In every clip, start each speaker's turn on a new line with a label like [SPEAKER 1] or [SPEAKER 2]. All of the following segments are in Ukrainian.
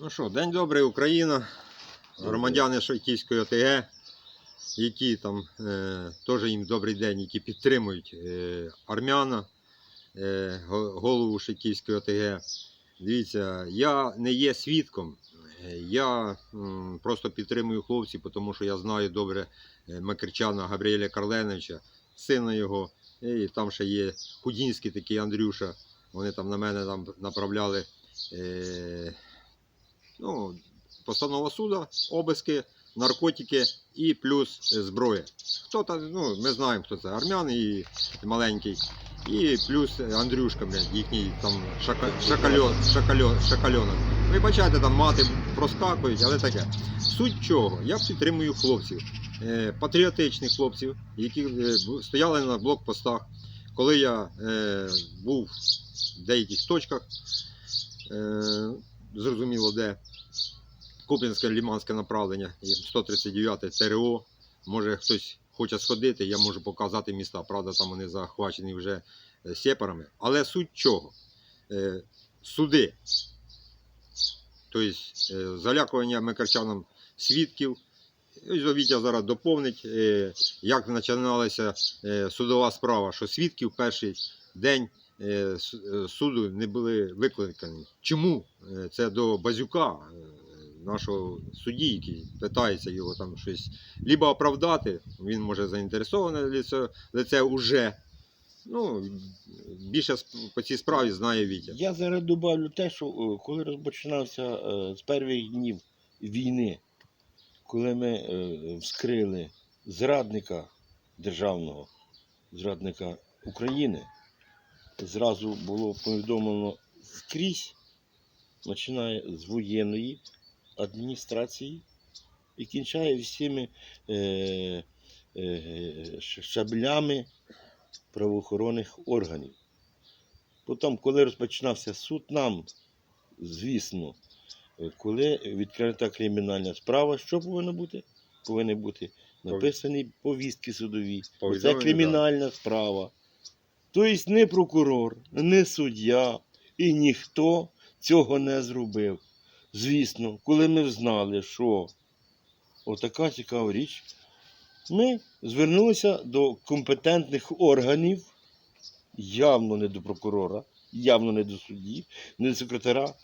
[SPEAKER 1] Ну що, день добрий, Україна, громадяни Шойківської ОТГ, які там е, теж їм добрий день, які підтримують е, армяна, е, голову Шойківської ОТГ. Дивіться, я не є свідком, е, я м, просто підтримую хлопців, тому що я знаю добре е, Макарчана Габріеля Карленовича, сина його, і там ще є Худінський такий Андрюша. Вони там на мене там направляли. Е, ну, постанова суду, обиски, наркотики і плюс зброя. Хто там, ну, ми знаємо, хто це армян і маленький. І плюс Андрюшка, блядь, їхній там шака, шакальон, шакальон, шакальонок. Вибачайте, там мати проскакують, але таке. Суть чого? Я підтримую хлопців, е, патріотичних хлопців, які е, стояли на блокпостах. Коли я е, був в деяких точках, е, зрозуміло де, Куп'янське ліманське направлення, 139 ТРО. Може хтось хоче сходити, я можу показати міста. Правда, там вони захвачені вже е, сепарами. Але суть чого? Е, суди. Тобто е, залякування мекарчанам свідків. Вітя зараз доповнить, як починалася судова справа, що свідків перший день суду не були викликані. Чому? Е, Це до Базюка, е, нашого судді, який питається його там щось либо оправдати, він може заінтересоване лице, лице уже. Ну, більше по цій справі знає Вітя.
[SPEAKER 2] Я зараз добавлю те, що е, коли розпочинався е, з перших днів війни, коли ми е, вскрили зрадника державного, зрадника України, зразу було повідомлено скрізь, починає з воєнної адміністрації і кінчає всіми е, е, шаблями правоохоронних органів. Потім, коли розпочинався суд, нам, звісно, коли відкрита кримінальна справа, що повинно бути? Повинні бути написані повістки судові. Це кримінальна справа. Тобто не прокурор, не суддя і ніхто цього не зробив. Звісно, коли ми знали, що отака цікава річ, ми звернулися до компетентних органів, явно не до прокурора, явно не до судді, не до секретаря.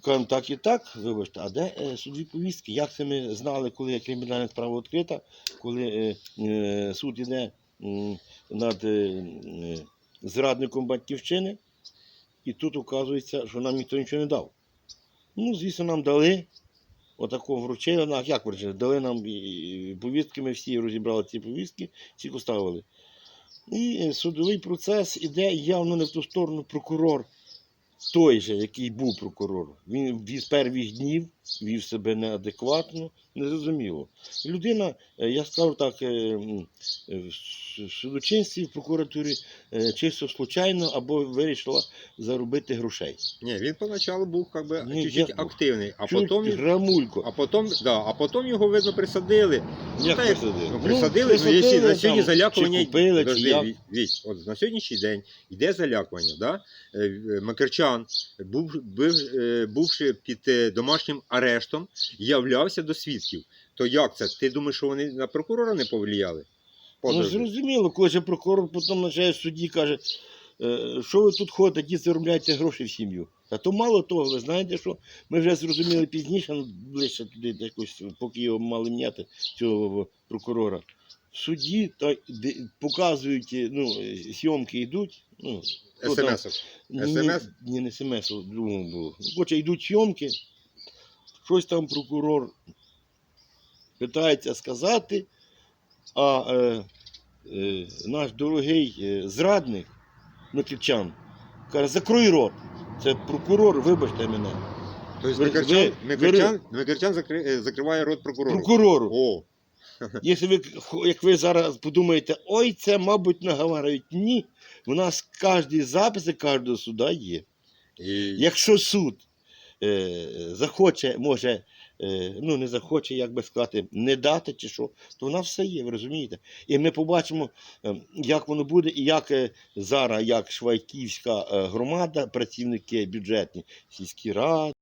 [SPEAKER 2] Кажемо, так і так, вибачте, а де е, судові повістки? Як це ми знали, коли кримінальна справа відкрита, коли е, е, суд іде над е, зрадником батьківщини, і тут оказується, що нам ніхто нічого не дав. Ну, звісно, нам дали. Отако вручили як вручили? Дали нам повістки, ми всі розібрали ці повістки, всі поставили. І е, судовий процес іде явно не в ту сторону прокурор, той же, який був прокурор. Він від перших днів вів себе неадекватно, незрозуміло. Людина, е, я скажу так, е, е, в судочинстві в прокуратурі чисто случайно або вирішила заробити грошей.
[SPEAKER 1] Ні, він поначалу був как би,
[SPEAKER 2] Ні,
[SPEAKER 1] чуть-чуть
[SPEAKER 2] як-
[SPEAKER 1] активний, а
[SPEAKER 2] Чуть
[SPEAKER 1] потім,
[SPEAKER 2] грамулько.
[SPEAKER 1] а потім, да, а потім його видно присадили. Ну,
[SPEAKER 2] Як
[SPEAKER 1] та
[SPEAKER 2] присадили?
[SPEAKER 1] Ну,
[SPEAKER 2] Ну,
[SPEAKER 1] присадили, ну,
[SPEAKER 2] присадили,
[SPEAKER 1] якщо на
[SPEAKER 2] там,
[SPEAKER 1] сьогодні залякування.
[SPEAKER 2] чи купили, чи
[SPEAKER 1] Подожди,
[SPEAKER 2] як?
[SPEAKER 1] Віть, от на сьогоднішній день йде залякування. Да? Макарчан, був, був, бувши під домашнім арештом, являвся до свідків. То як це? Ти думаєш, що вони на прокурора не повлияли?
[SPEAKER 2] Ну,
[SPEAKER 1] Подожди.
[SPEAKER 2] зрозуміло, коли же прокурор потім в суді каже, «Е, що ви тут ходите, ті заробляєте гроші в сім'ю. А то мало того, ви знаєте, що ми вже зрозуміли пізніше, ну, ближче туди якось, поки його мали міняти, цього прокурора. В суді та, де, показують, е, ну, е, зйомки йдуть. Ну, хто там-
[SPEAKER 1] СМС.
[SPEAKER 2] ні,
[SPEAKER 1] SMS?
[SPEAKER 2] Ні, не смс, другому було. Ну, Хоче, йдуть зйомки, щось там прокурор питається сказати, а е, е, наш дорогий е, зрадник Микичан каже, закрой рот. Це прокурор, вибачте мене.
[SPEAKER 1] Тобто
[SPEAKER 2] Ви-
[SPEAKER 1] Микарчан,
[SPEAKER 2] ви-
[SPEAKER 1] Микарчан, Микарчан закри- е, закриває рот прокурору.
[SPEAKER 2] Прокурору.
[SPEAKER 1] О,
[SPEAKER 2] Якщо ви, як ви зараз подумаєте, ой, це, мабуть, наговарюють. Ні. У нас кожні записи кожного суда є.
[SPEAKER 1] і...
[SPEAKER 2] Якщо суд захоче, може, е, ну не захоче, як би сказати, не дати чи що, то вона все є, ви розумієте? І ми побачимо, е, як воно буде, і як е, зараз, як Швайківська е, громада, працівники бюджетні, сільські ради.